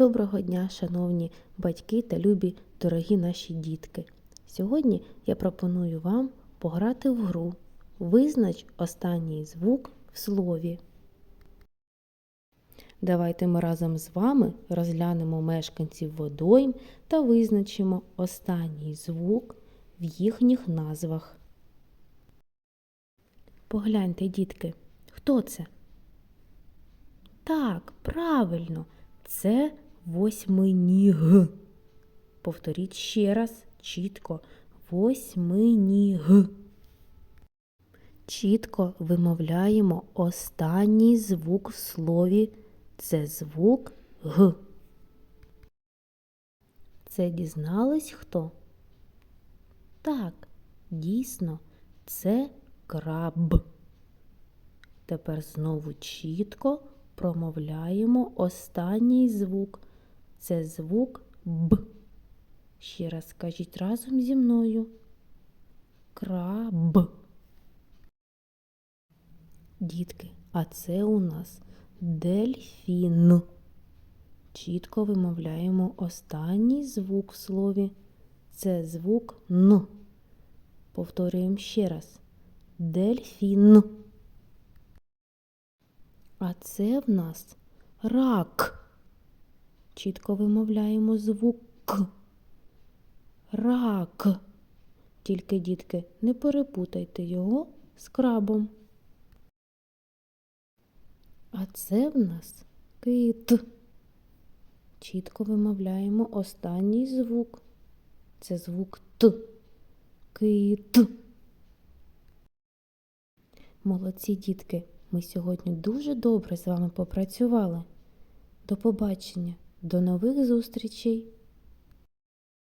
Доброго дня, шановні батьки та любі дорогі наші дітки. Сьогодні я пропоную вам пограти в гру. Визнач останній звук в слові. Давайте ми разом з вами розглянемо мешканців водойм та визначимо останній звук в їхніх назвах. Погляньте, дітки, хто це? Так, правильно, це восьминіг. Повторіть ще раз чітко. Восьминіг. Чітко вимовляємо останній звук в слові. Це звук Г. Це дізнались хто? Так, дійсно, це краб. Тепер знову чітко промовляємо останній звук. Це звук Б. Ще раз скажіть разом зі мною. Краб. Дітки, а це у нас дельфін. Чітко вимовляємо останній звук в слові. Це звук Н. Повторюємо ще раз. Дельфін. А це в нас рак. Чітко вимовляємо звук К. Рак. Тільки, дітки, не перепутайте його з крабом. А це в нас кит. Чітко вимовляємо останній звук. Це звук Т. Кит. Молодці дітки, ми сьогодні дуже добре з вами попрацювали. До побачення, до нових зустрічей!